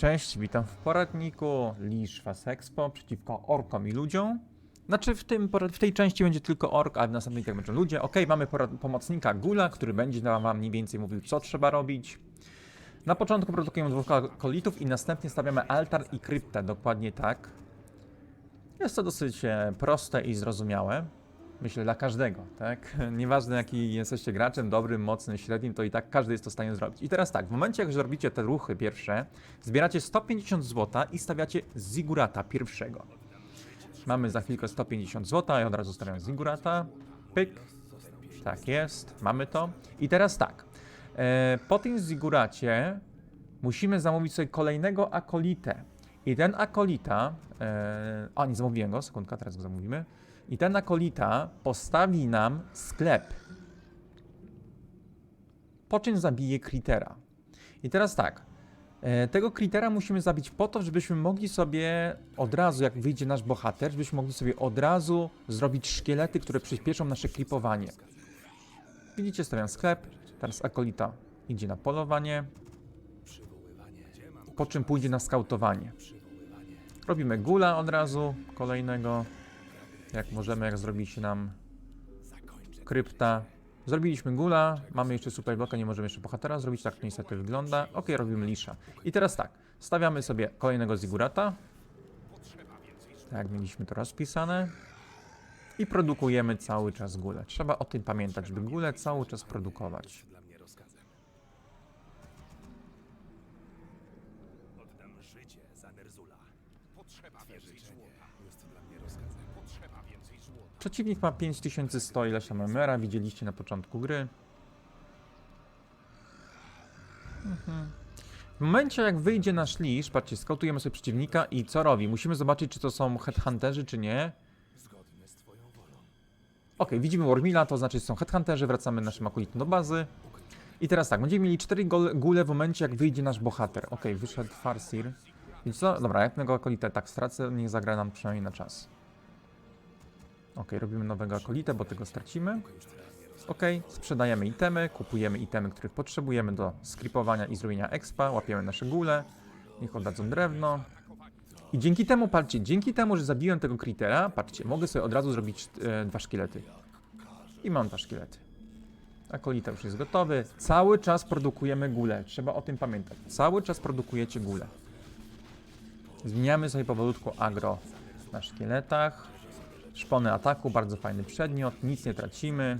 Cześć, witam w poradniku Lisz Was Expo przeciwko orkom i ludziom. Znaczy w, tym, w tej części będzie tylko ork, a w następnej tak będą ludzie. Ok, mamy pomocnika Gula, który będzie nam mniej więcej mówił, co trzeba robić. Na początku produkujemy dwóch kolitów i następnie stawiamy altar i kryptę, dokładnie tak. Jest to dosyć e, proste i zrozumiałe. Myślę dla każdego, tak? Nieważne jaki jesteście graczem, dobrym, mocnym, średnim, to i tak każdy jest to w stanie zrobić. I teraz tak, w momencie jak zrobicie te ruchy pierwsze, zbieracie 150 zł i stawiacie Zigurata pierwszego. Mamy za chwilkę 150 zł i od razu stawiam Zigurata. Pyk. Tak jest, mamy to. I teraz tak, e, po tym Ziguracie musimy zamówić sobie kolejnego akolitę. I ten akolita, e, a nie zamówiłem go, sekundka, teraz go zamówimy. I ten akolita postawi nam sklep. Po czym zabije Kritera. I teraz tak. e, Tego Kritera musimy zabić po to, żebyśmy mogli sobie od razu, jak wyjdzie nasz bohater, żebyśmy mogli sobie od razu zrobić szkielety, które przyspieszą nasze klipowanie. Widzicie, stawiam sklep. Teraz akolita idzie na polowanie. Po czym pójdzie na skautowanie. Robimy gula od razu, kolejnego. Jak możemy, jak zrobi się nam krypta. Zrobiliśmy gula, mamy jeszcze super bloka, nie możemy jeszcze bohatera zrobić, tak to niestety wygląda. Ok, robimy lisza. I teraz tak, stawiamy sobie kolejnego zigurata. Tak mieliśmy to rozpisane. I produkujemy cały czas gule. Trzeba o tym pamiętać, żeby gule cały czas produkować. Oddam życie za Nerzula. Potrzeba więcej złota. Jest dla mnie rozkazem. Potrzeba więcej złota. Przeciwnik ma 5100 ileś tam MR, widzieliście na początku gry. Mhm. W momencie jak wyjdzie nasz lisz, patrzcie, skautujemy sobie przeciwnika i co robi? Musimy zobaczyć, czy to są headhunterzy, czy nie. Zgodnie z twoją wolą. Ok, widzimy Wormila, to znaczy, że są headhunterzy, wracamy naszym akolitem do bazy. I teraz tak, będziemy mieli 4 gol- gule w momencie, jak wyjdzie nasz bohater. Ok, wyszedł Farsir. Więc co? Dobra, jak tego akolita tak stracę, niech zagra nam przynajmniej na czas. Ok, robimy nowego akolita, bo tego stracimy. Ok, sprzedajemy itemy, kupujemy itemy, których potrzebujemy do skripowania i zrobienia expa, łapiemy nasze gule, niech oddadzą drewno. I dzięki temu, patrzcie, dzięki temu, że zabiłem tego kritera, patrzcie, mogę sobie od razu zrobić e, dwa szkielety. I mam dwa szkielety. Akolita już jest gotowy. Cały czas produkujemy gule. Trzeba o tym pamiętać. Cały czas produkujecie gule. Zmieniamy sobie powolutku agro na szkieletach. Szpony ataku, bardzo fajny przedmiot, nic nie tracimy.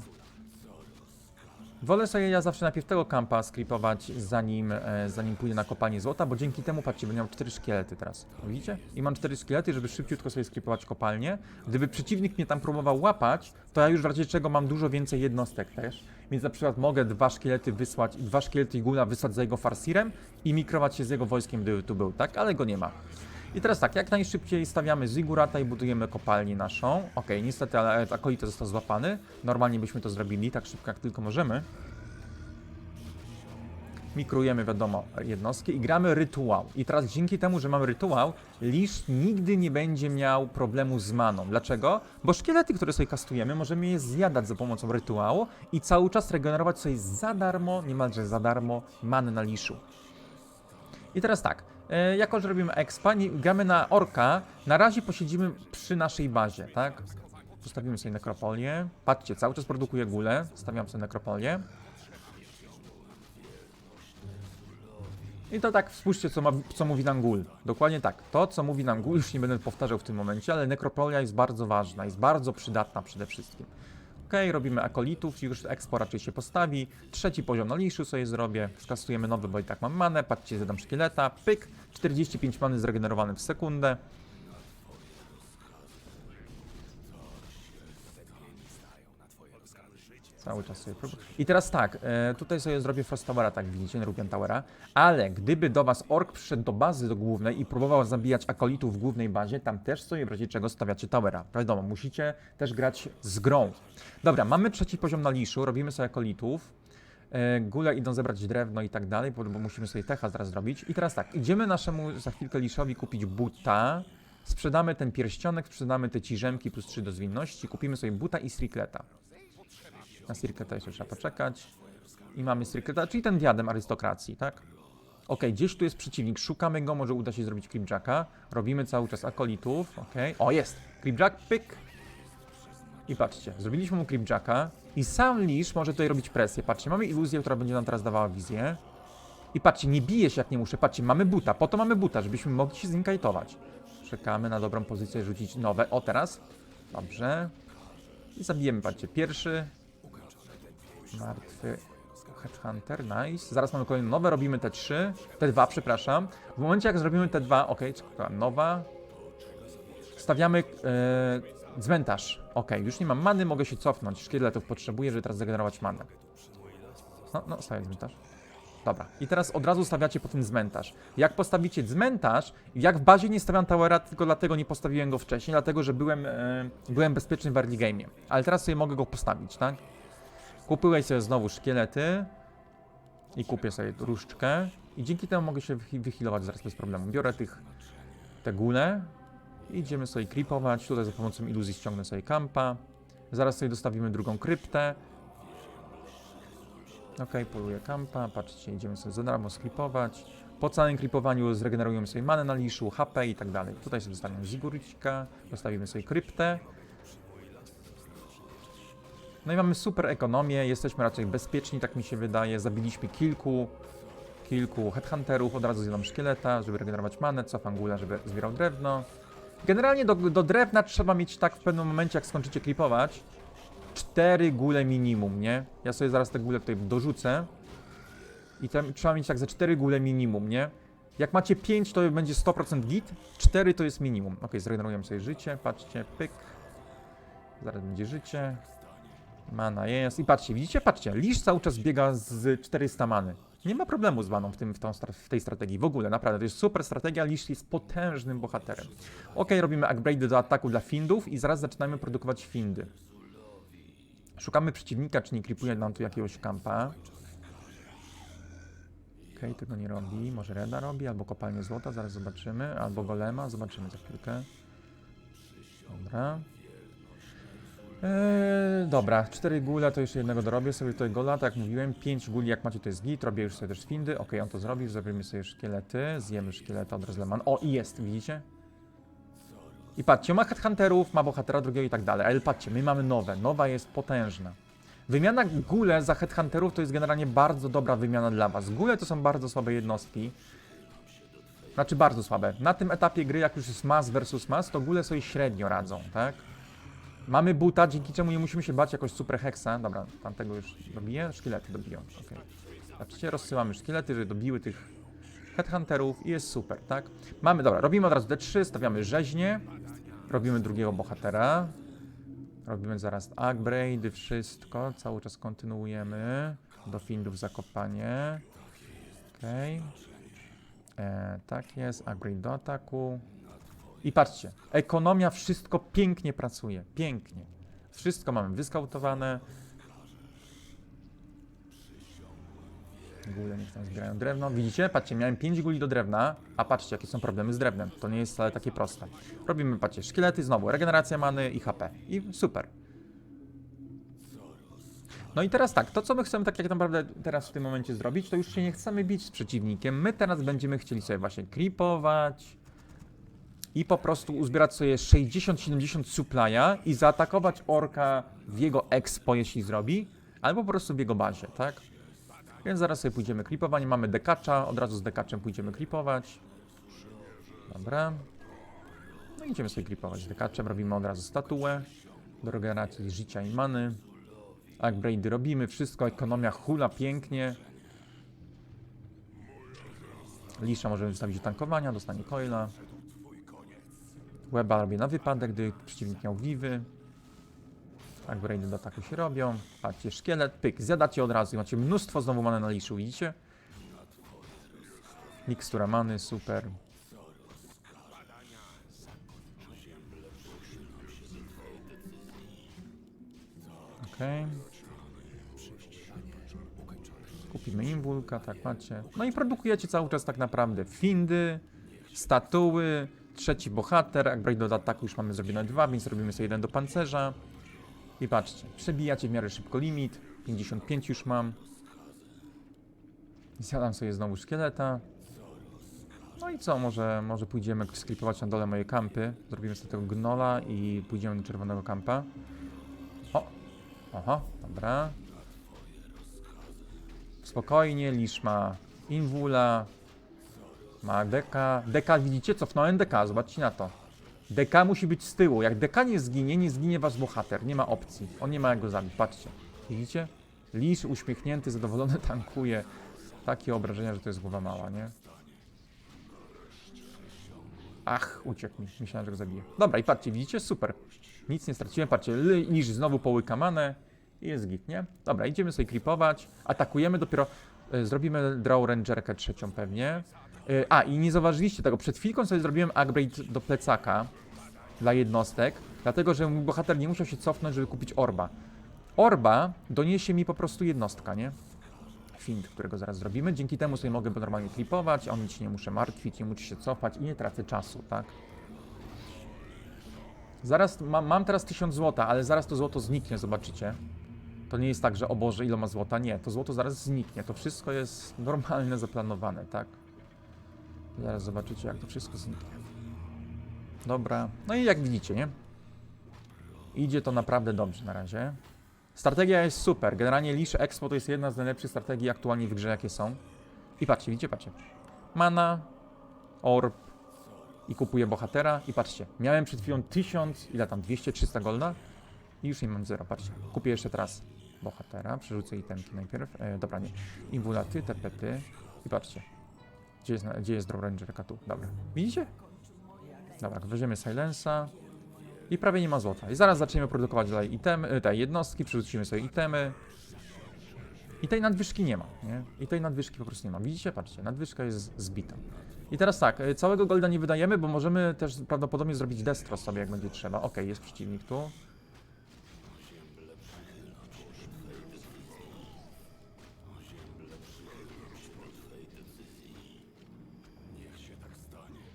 Wolę sobie ja zawsze najpierw tego kampa skripować, zanim, e, zanim pójdę na kopalnię złota, bo dzięki temu, patrzcie, będę miał 4 szkielety teraz. Widzicie? I mam 4 szkielety, żeby szybciutko sobie skripować kopalnię. Gdyby przeciwnik mnie tam próbował łapać, to ja już w razie czego mam dużo więcej jednostek też. Więc na przykład mogę dwa szkielety wysłać, dwa szkielety gula wysłać za jego farsirem i mikrować się z jego wojskiem, gdyby tu był, tak? Ale go nie ma. I teraz tak, jak najszybciej stawiamy Zigurata i budujemy kopalnię naszą. Okej, niestety, ale akolita został złapany. Normalnie byśmy to zrobili tak szybko, jak tylko możemy. Mikrujemy, wiadomo, jednostki i gramy rytuał. I teraz dzięki temu, że mamy rytuał, Lisz nigdy nie będzie miał problemu z maną. Dlaczego? Bo szkielety, które sobie kastujemy, możemy je zjadać za pomocą rytuału i cały czas regenerować sobie za darmo, niemalże za darmo, manę na Liszu. I teraz tak, jako że robimy expa, nie, gramy na orka, na razie posiedzimy przy naszej bazie, tak? Postawimy sobie nekropolię. Patrzcie, cały czas produkuje gule. Stawiam sobie nekropolię. I to tak, spójrzcie, co, ma, co mówi nam gul. Dokładnie tak. To, co mówi nam gul, już nie będę powtarzał w tym momencie, ale nekropolia jest bardzo ważna, jest bardzo przydatna przede wszystkim. Ok, robimy akolitów, już expo raczej się postawi. Trzeci poziom na liszu sobie zrobię. Skastujemy nowy, bo i tak mam manę. Patrzcie, zadam szkieleta. Pyk. 45 many zregenerowane w sekundę. Cały czas sobie próbuję. I teraz tak, e, tutaj sobie zrobię Frost Towera, tak widzicie, nie Rubian Towera, ale gdyby do was Ork przyszedł do bazy do głównej i próbował zabijać akolitów w głównej bazie, tam też sobie w razie czego stawiacie Towera. Wiadomo, musicie też grać z grą. Dobra, mamy trzeci poziom na liszu, robimy sobie akolitów. E, Gule idą zebrać drewno i tak dalej, bo, bo musimy sobie techa zaraz zrobić. I teraz tak, idziemy naszemu za chwilkę liszowi kupić buta, sprzedamy ten pierścionek, sprzedamy te ciżemki plus 3 do zwinności, kupimy sobie buta i strikleta. Na strikleta jeszcze trzeba poczekać. I mamy strikleta, czyli ten diadem arystokracji, tak? Ok, gdzieś tu jest przeciwnik, szukamy go, może uda się zrobić creepjacka. Robimy cały czas akolitów, ok. O, jest! Creepjack, pyk! I patrzcie, zrobiliśmy mu creepjacka i sam Lisz może tutaj robić presję. Patrzcie, mamy iluzję, która będzie nam teraz dawała wizję. I patrzcie, nie bije się jak nie muszę. Patrzcie, mamy buta, po to mamy buta, żebyśmy mogli się z nim kajtować. Czekamy na dobrą pozycję, rzucić nowe. O, teraz. Dobrze. I zabijemy, patrzcie, pierwszy. Martwy Headhunter, nice. Zaraz mamy kolejne nowe, robimy te trzy, te dwa, przepraszam. W momencie jak zrobimy te dwa, ok, czekaj, nowa. Stawiamy e, cmentarz. Ok, już nie mam many, mogę się cofnąć. Szkieletów potrzebuję, żeby teraz zagenerować manę. No, no, stawię cmentarz. Dobra, i teraz od razu stawiacie po tym cmentarz. Jak postawicie cmentarz, jak w bazie nie stawiam towera, tylko dlatego nie postawiłem go wcześniej, dlatego że byłem, e, byłem bezpieczny w early game'ie. Ale teraz sobie mogę go postawić, tak? Kupiłeś sobie znowu szkielety i kupię sobie różdżkę i dzięki temu mogę się wychi- wyhealować zaraz bez problemu. Biorę tych, te gule i idziemy sobie creepować. Tutaj za pomocą iluzji ściągnę sobie kampa. Zaraz sobie dostawimy drugą kryptę. Ok, poluję kampa. Patrzcie, idziemy sobie za darmo sklipować. Po całym creepowaniu zregenerujemy sobie manę na liszu, HP i tak dalej. Tutaj sobie dostaniemy zigurcika, dostawimy sobie kryptę. No i mamy super ekonomię, jesteśmy raczej bezpieczni, tak mi się wydaje. Zabiliśmy kilku, kilku headhunterów, od razu zjadam szkieleta, żeby regenerować manę, cofam gula, żeby zbierał drewno. Generalnie do, do drewna trzeba mieć tak w pewnym momencie, jak skończycie klipować, cztery gule minimum, nie? Ja sobie zaraz te gule tutaj dorzucę. I tam trzeba mieć tak ze cztery gule minimum, nie? Jak macie 5, to będzie 100% git, 4 to jest minimum. Ok, zregenerujemy sobie życie, patrzcie, pyk. Zaraz będzie życie. Mana jest. I patrzcie, widzicie? Patrzcie, Lisz cały czas biega z 400 many. Nie ma problemu z maną w, tym, w, tą, w tej strategii. W ogóle, naprawdę. To jest super strategia. Lisz jest potężnym bohaterem. Ok, robimy upgrade do ataku dla Findów i zaraz zaczynamy produkować Findy. Szukamy przeciwnika, czy nie creepuje nam tu jakiegoś kampa. Ok, tego nie robi. Może Reda robi, albo kopalnię złota, zaraz zobaczymy. Albo golema, zobaczymy za chwilkę. Dobra. Eee, dobra, cztery gule to jeszcze jednego dorobię sobie tutaj gola, tak jak mówiłem, pięć guli jak macie to jest git, robię już sobie też findy, ok, on to zrobił, zrobimy sobie szkielety, zjemy szkielety od Rezleman, o i jest, widzicie? I patrzcie, ma headhunterów, ma bohatera drugiego i tak dalej, ale patrzcie, my mamy nowe, nowa jest potężna. Wymiana gule za headhunterów to jest generalnie bardzo dobra wymiana dla was. Gule to są bardzo słabe jednostki, znaczy bardzo słabe. Na tym etapie gry, jak już jest mas versus mas, to gule sobie średnio radzą, tak? Mamy buta, dzięki czemu nie musimy się bać jakoś super hexa. Dobra, tamtego już dobiję. Szkielety dobiją. Okay. Patrzcie, rozsyłamy szkielety, żeby dobiły tych headhunterów i jest super, tak? Mamy, dobra, robimy od razu D3, stawiamy rzeźnie. Robimy drugiego bohatera. Robimy zaraz upgrade, wszystko. Cały czas kontynuujemy. Do findów zakopanie. Okej. E, Tak jest, upgrade do ataku. I patrzcie, ekonomia, wszystko pięknie pracuje. Pięknie. Wszystko mamy wyskautowane. Gule niech tam zbierają drewno. Widzicie? Patrzcie, miałem 5 guli do drewna, a patrzcie, jakie są problemy z drewnem. To nie jest wcale takie proste. Robimy, patrzcie, szkielety, znowu regeneracja many i HP. I super. No i teraz tak, to co my chcemy tak jak naprawdę teraz w tym momencie zrobić, to już się nie chcemy bić z przeciwnikiem. My teraz będziemy chcieli sobie właśnie creepować, i po prostu uzbierać sobie 60-70 supplya i zaatakować orka w jego expo, jeśli zrobi, albo po prostu w jego bazie, tak? Więc zaraz sobie pójdziemy creepowanie, mamy dekacza, od razu z dekaczem pójdziemy creepować. Dobra. No idziemy sobie creepować z dekaczem, robimy od razu statuę do regeneracji życia i many. Upgrade robimy, wszystko, ekonomia hula pięknie. Lisza możemy wystawić do tankowania, dostanie coila. Weba robię na wypadek, gdy przeciwnik miał wiwy. Tak, brainy do ataku się robią. Patrzcie, szkielet, pyk, zjadacie od razu macie mnóstwo znowu many na liszu, widzicie? Mikstura many, super. Okej. Kupimy im wulka, tak macie. No i produkujecie cały czas tak naprawdę findy, statuły, trzeci bohater, upgrade do ataku już mamy zrobione dwa, więc robimy sobie jeden do pancerza. I patrzcie, przebijacie w miarę szybko limit, 55 już mam. Zjadam sobie znowu szkieleta. No i co, może, może pójdziemy sklipować na dole moje kampy. Zrobimy sobie tego gnola i pójdziemy do czerwonego kampa. O! Oho, dobra. Spokojnie, Lisz ma Invula, ma Deka. Deka, widzicie? Cofnąłem Deka, zobaczcie na to. Deka musi być z tyłu. Jak Deka nie zginie, nie zginie wasz bohater. Nie ma opcji. On nie ma jak go zabić. Patrzcie. Widzicie? Lisz uśmiechnięty, zadowolony tankuje. Takie obrażenia, że to jest głowa mała, nie? Ach, uciekł mi. Myślałem, że go zabiję. Dobra, i patrzcie, widzicie? Super. Nic nie straciłem. Patrzcie, Li- Lisz znowu połyka manę. I jest git, nie? Dobra, idziemy sobie creepować. Atakujemy dopiero... y, Zrobimy Draw Rangerkę trzecią pewnie. Y, A, i nie zauważyliście tego. Przed chwilką sobie zrobiłem upgrade do plecaka dla jednostek, dlatego że mój bohater nie musiał się cofnąć, żeby kupić orba. Orba doniesie mi po prostu jednostka, nie? Fint, którego zaraz zrobimy. Dzięki temu sobie mogę normalnie klipować, o nic nie muszę martwić, nie muszę się cofać i nie tracę czasu, tak? Zaraz, mam, mam teraz 1000 złota, ale zaraz to złoto zniknie, zobaczycie. To nie jest tak, że o Boże, ile ma złota. Nie, to złoto zaraz zniknie. To wszystko jest normalne, zaplanowane, tak? Zaraz zobaczycie, jak to wszystko zniknie. Dobra. No i jak widzicie, nie? Idzie to naprawdę dobrze na razie. Strategia jest super. Generalnie Leash Expo to jest jedna z najlepszych strategii aktualnie w grze, jakie są. I patrzcie, widzicie, patrzcie. Mana, orb i kupuję bohatera. I patrzcie, miałem przed chwilą 1000, ile tam, 200-300 golda i już nie mam zero, patrzcie. Kupię jeszcze teraz bohatera, przerzucę itemki najpierw. E, dobra, nie. Imbulaty, TPP i patrzcie. Gdzie jest, gdzie jest Rangerka? Tu, dobra. Widzicie? Dobra, weźmiemy Silensa. I prawie nie ma złota. I zaraz zaczniemy produkować dalej itemy, te jednostki, przerzucimy sobie itemy. I tej nadwyżki nie ma, nie? I tej nadwyżki po prostu nie ma. Widzicie? Patrzcie, nadwyżka jest zbita. I teraz tak, y, całego golda nie wydajemy, bo możemy też prawdopodobnie zrobić destro sobie, jak będzie trzeba. Okej, jest przeciwnik tu.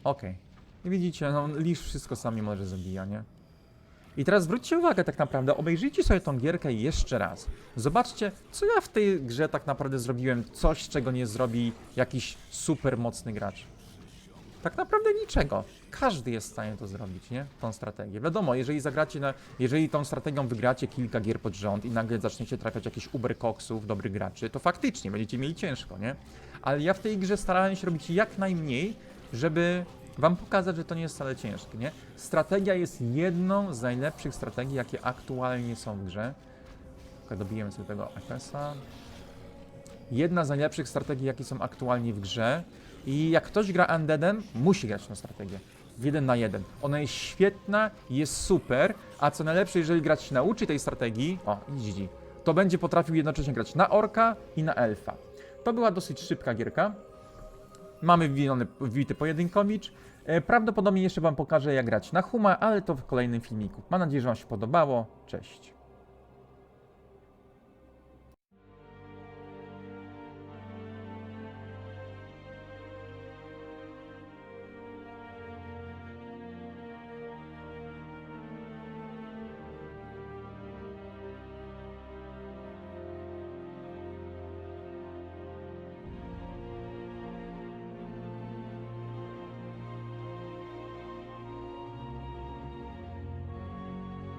Okej. Widzicie, no Lisz wszystko sami może zabija, nie? I teraz zwróćcie uwagę tak naprawdę, obejrzyjcie sobie tą gierkę jeszcze raz. Zobaczcie, co ja w tej grze tak naprawdę zrobiłem, coś czego nie zrobi jakiś super mocny gracz. Tak naprawdę niczego. Każdy jest w stanie to zrobić, nie? Tą strategię. Wiadomo, jeżeli zagracie na, jeżeli tą strategią wygracie kilka gier pod rząd i nagle zaczniecie trafiać jakichś uberkoksów, dobrych graczy, to faktycznie będziecie mieli ciężko, nie? Ale ja w tej grze starałem się robić jak najmniej, żeby wam pokazać, że to nie jest wcale ciężkie, nie? Strategia jest jedną z najlepszych strategii, jakie aktualnie są w grze. Dobijemy sobie tego FS-a. Jedna z najlepszych strategii, jakie są aktualnie w grze. I jak ktoś gra Undeadem, musi grać na strategię. W jeden na jeden. Ona jest świetna, jest super, a co najlepsze, jeżeli grać się nauczy tej strategii, o, i GG, to będzie potrafił jednocześnie grać na orka i na elfa. To była dosyć szybka gierka. Mamy wbity pojedynkowicz. E, Prawdopodobnie jeszcze Wam pokażę, jak grać na Huma, ale to w kolejnym filmiku. Mam nadzieję, że Wam się podobało. Cześć.